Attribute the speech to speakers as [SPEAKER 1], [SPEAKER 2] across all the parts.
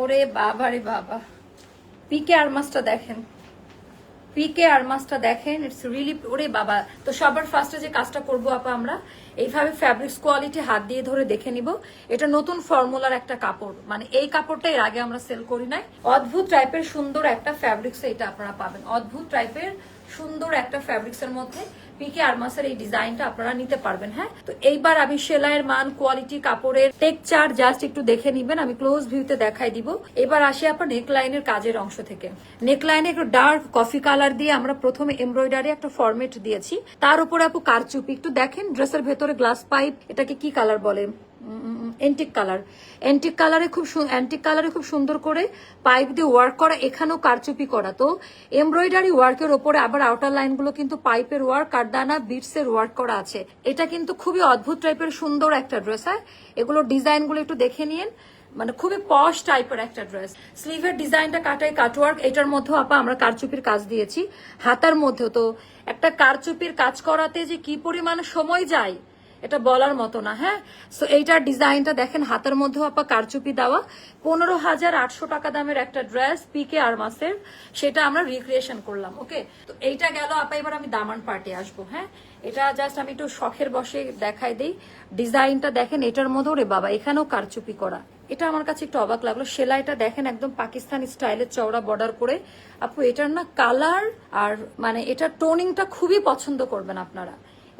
[SPEAKER 1] ওরে বাবা রে বাবা। পিকে আর আরমাসটা দেখেন। পিকে আর আরমাসটা দেখেন ইটস রিলি ওরে বাবা, তো সবার ফার্স্টে যে কাজটা করব আপা আমরা, এইভাবে ফ্যাব্রিক্স কোয়ালিটি হাত দিয়ে ধরে দেখে নিব। এটা নতুন ফর্মুলার একটা কাপড় মানে এই কাপড়টা এর আগে আমরা সেল করি নাই। অদ্ভুত টাইপের সুন্দর একটা ফ্যাব্রিক্স এটা আপনারা পাবেন। অদ্ভুত টাইপের সুন্দর একটা ফ্যাব্রিক্স এর মধ্যে পিকে আরমাসের এই ডিজাইনটা আপনারা নিতে পারবেন হ্যাঁ? তো এইবার আমি সেলাইয়ের মান কোয়ালিটি কাপড়ের টেকচার জাস্ট একটু দেখে নিবেন, আমি ক্লোজ ভিউতে দেখাই দিব। এবার আসি আপনার নেক লাইনের কাজের অংশ থেকে। নেক লাইনে একটু ডার্ক কফি কালার দিয়ে আমরা প্রথমে এমব্রয়ডারি একটা ফরমেট দিয়েছি। তার উপরে আপু কারচুপি, একটু দেখেন ড্রেসের ভেতরে গ্লাস পাইপ এটাকে কি কালার বলে? এন্টিক কালার এন্টিক কালারে খুব অ্যান্টিক কালারে খুব সুন্দর করে পাইপ দিয়ে ওয়ার্ক করা, এখানেও কারচুপি করা। তো এমব্রয়ডারি ওয়ার্কের ওপরে আবার আউটার লাইনগুলো কিন্তু পাইপের ওয়ার্ক কারদানা বিটস এর ওয়ার্ক করা আছে। এটা কিন্তু খুবই অদ্ভুত টাইপের সুন্দর একটা ড্রেস হয়? এগুলো ডিজাইনগুলো একটু দেখে নিন। মানে খুবই পশ টাইপের একটা ড্রেস স্লিভের ডিজাইনটা কাটাই কাটওয়ার্ক এটার মধ্যেও আপা আমরা কারচুপির কাজ দিয়েছি। হাতার মধ্যেও তো একটা কারচুপির কাজ করাতে যে কি পরিমাণে সময় যায় এটা বলার মতো না হ্যাঁ? সো এইটার ডিজাইনটা দেখেন, হাতের মধ্যেও আপা কারচুপি দেওয়া। পনেরো হাজার আটশো টাকা দামের একটা ড্রেস, পিকে আর মাসের সেটা আমরা রিক্রিয়েশন করলাম ওকে তো এইটা গেল, আপা, এবার আমি দামান পার্টি আসব হ্যাঁ? এটা জাস্ট আমি একটু শখের বসে দেখাই দিই। ডিজাইনটা দেখেন, এটার মধ্যেও রে বাবা, এখানেও কারচুপি করা। এটা আমার কাছে একটু অবাক লাগল, সেলাইটা দেখেন, একদম পাকিস্তানি স্টাইলের চওড়া বর্ডার করে। আপু, এটার না কালার আর মানে এটার টোনিংটা খুবই পছন্দ করবেন আপনারা।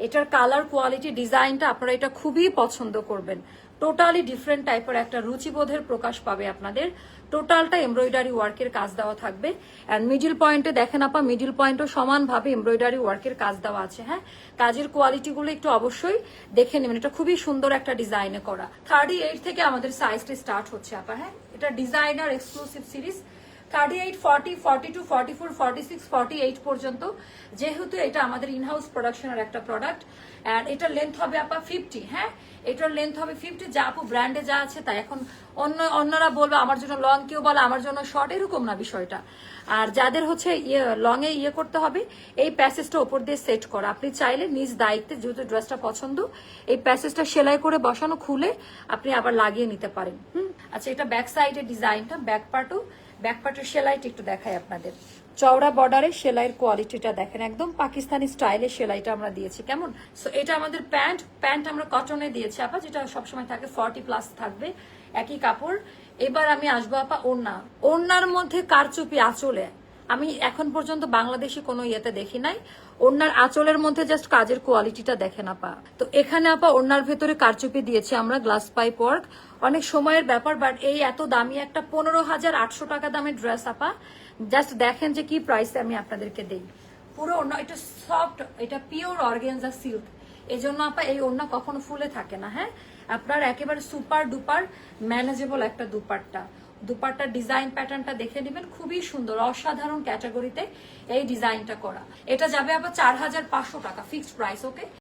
[SPEAKER 1] এটার কালার কোয়ালিটি ডিজাইনটা আপনারা এটা খুবই পছন্দ করবেন। টোটালি ডিফারেন্ট টাইপের একটা রুচিবোধের প্রকাশ পাবে আপনাদের। টোটালটা এমব্রয়ডারি ওয়ার্কের কাজ দেওয়া থাকবে। অ্যান্ড মিডিল পয়েন্টে দেখেন আপা মিডিল পয়েন্টও সমানভাবে এমব্রয়ডারি ওয়ার্কের কাজ দেওয়া আছে হ্যাঁ? কাজের কোয়ালিটিগুলো একটু অবশ্যই দেখে নেবেন। এটা খুবই সুন্দর একটা ডিজাইনে করা। থার্টি এইট থেকে আমাদের সাইজটা স্টার্ট হচ্ছে আপা হ্যাঁ? এটা designer exclusive series thirty eight forty forty two forty four forty six forty eight পর্যন্ত, যেহেতু এটা আমাদের ইনহাউস প্রোডাকশনের একটা প্রোডাক্ট অ্যান্ড এটার লেন্থ হবে আপা ফিফটি হ্যাঁ? এটার লেন্থ হবে ফিফটি যা আপু ব্র্যান্ডে যা আছে, তাই এখন অন্য, অন্যরা বলবে, আমার জন্য লং কেউ বলে, আমার জন্য শর্ট এরকম না বিষয়টা। আর যাদের হচ্ছে ইয়ে লং এ ইয়ে করতে হবে, এই প্যাসেজটা ওপর দিয়ে সেট করা। আপনি চাইলে নিজ দায়িত্বে যেহেতু ড্রেসটা পছন্দ, এই প্যাসেজটা সেলাই করে বসানো, খুলে আপনি আবার লাগিয়ে নিতে পারেন। হুম? আচ্ছা এটা ব্যাক সাইডের ডিজাইনটা ব্যাক পার্টও ব্যাক সেলাইটি সেলাইটা একটু দেখাই আপনাদের। চওড়া বর্ডারে সেলাইয়ের কোয়ালিটিটা দেখেন একদম পাকিস্তানি স্টাইলে সেলাইটা আমরা দিয়েছি, কেমন? সো এটা আমাদের প্যান্ট। প্যান্ট আমরা কটনে দিয়েছি, আপা, যেটা সবসময় থাকে ফর্টি প্লাস থাকবে, একই কাপড়। এবার আমি আসব, আপা, ওড়না। ওড়নার মধ্যে কারচুপি আঁচলে। আমি এখন পর্যন্ত বাংলাদেশি কোনো ইয়েতে দেখি নাই। ওড়নার আঁচলের মধ্যে জাস্ট কাজের কোয়ালিটিটা দেখেন আপা তো এখানে আপা ওড়নার ভেতরে কারচুপি দিয়েছি আমরা গ্লাস পাইপ ওয়ার্ক অনেক সময়ের ব্যাপার বাট এই এত দামি একটা পনেরো হাজার আটশো টাকা দামের ড্রেস আপা। জাস্ট দেখেন যে কি প্রাইসে আমি আপনাদেরকে দেই। পুরো ওড়না, এটা সফট এটা পিওর অর্গেনজা সিল্ক এই জন্য আপা এই ওড়না কখনো ফুলে থাকে না হ্যাঁ? আপনার একেবারে সুপার ডুপার ম্যানেজেবল একটা দুপাট্টা। দুপাট্টার ডিজাইন প্যাটার্নটা দেখে নেবেন, খুবই সুন্দর, অসাধারণ ক্যাটাগরিতে এই ডিজাইনটা করা। এটা যাবে আবার চার হাজার পাঁচশো টাকা ফিক্সড প্রাইস ওকে